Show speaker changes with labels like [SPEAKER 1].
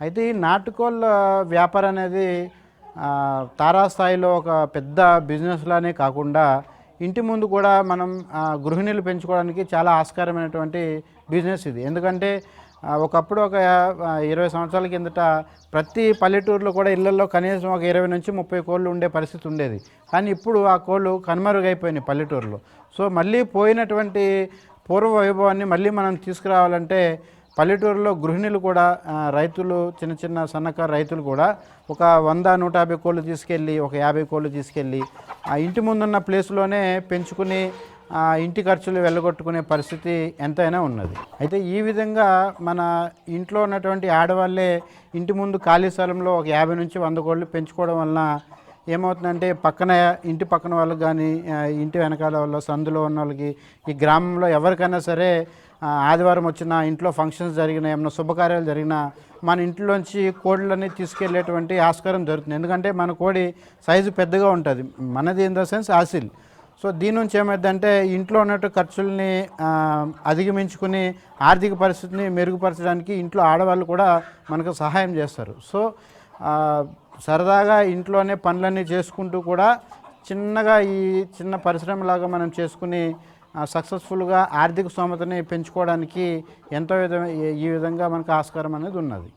[SPEAKER 1] అయితే ఈ నాటుకోళ్ళ వ్యాపారం అనేది తారాస్థాయిలో ఒక పెద్ద బిజినెస్ లానే కాకుండా ఇంటి ముందు కూడా మనం గృహిణీలు గృహిణులు పెంచుకోవడానికి చాలా ఆస్కారమైనటువంటి బిజినెస్ ఇది. ఎందుకంటే ఒకప్పుడు ఒక ఇరవై సంవత్సరాల కిందట ప్రతి పల్లెటూరులో కూడా ఇళ్ళలో కనీసం ఒక ఇరవై నుంచి ముప్పై కోళ్ళు ఉండే పరిస్థితి ఉండేది. కానీ ఇప్పుడు ఆ కోళ్ళు కనుమరుగైపోయినాయి పల్లెటూరులో. సో మళ్ళీ పోయినటువంటి పూర్వ వైభవాన్ని మళ్ళీ మనం తీసుకురావాలంటే పల్లెటూరులో గృహిణులు కూడా రైతులు చిన్న చిన్న సన్నకారు రైతులు కూడా ఒక వంద నూట యాభై కోళ్ళు తీసుకెళ్ళి ఒక యాభై కోళ్ళు తీసుకెళ్ళి ఆ ఇంటి ముందున్న ప్లేస్లోనే పెంచుకుని ఆ ఇంటి ఖర్చులు వెళ్ళగొట్టుకునే పరిస్థితి ఎంతైనా ఉన్నది. అయితే ఈ విధంగా మన ఇంట్లో ఉన్నటువంటి ఆడవాళ్ళే ఇంటి ముందు ఖాళీ స్థలంలో ఒక యాభై నుంచి వంద కోళ్ళు పెంచుకోవడం వలన ఏమవుతుందంటే పక్కన ఇంటి పక్కన వాళ్ళకి కానీ ఇంటి వెనకాల వాళ్ళ సందులో ఉన్న వాళ్ళకి ఈ గ్రామంలో ఎవరికైనా సరే ఆదివారం వచ్చిన ఇంట్లో ఫంక్షన్స్ జరిగినా ఏమైనా శుభకార్యాలు జరిగినా మన ఇంట్లోంచి కోళ్ళని తీసుకెళ్ళేటువంటి ఆస్కారం జరుగుతుంది. ఎందుకంటే మన కోడి సైజు పెద్దగా ఉంటుంది. మనది ఇన్ ద సెన్స్ ఆసిల్. సో దీని నుంచి ఏమైందంటే ఇంట్లో ఉన్నట్టు ఖర్చుల్ని అధిగమించుకుని ఆర్థిక పరిస్థితిని మెరుగుపరచడానికి ఇంట్లో ఆడవాళ్ళు కూడా మనకు సహాయం చేస్తారు. సో సరదాగా ఇంట్లోనే పనులన్నీ చేసుకుంటూ కూడా చిన్నగా ఈ చిన్న పరిశ్రమలాగా మనం చేసుకుని సక్సెస్ఫుల్గా ఆర్థిక స్తోమతని పెంచుకోవడానికి ఎంతో విధ ఈ విధంగా మనకు ఆస్కారం అనేది ఉన్నది.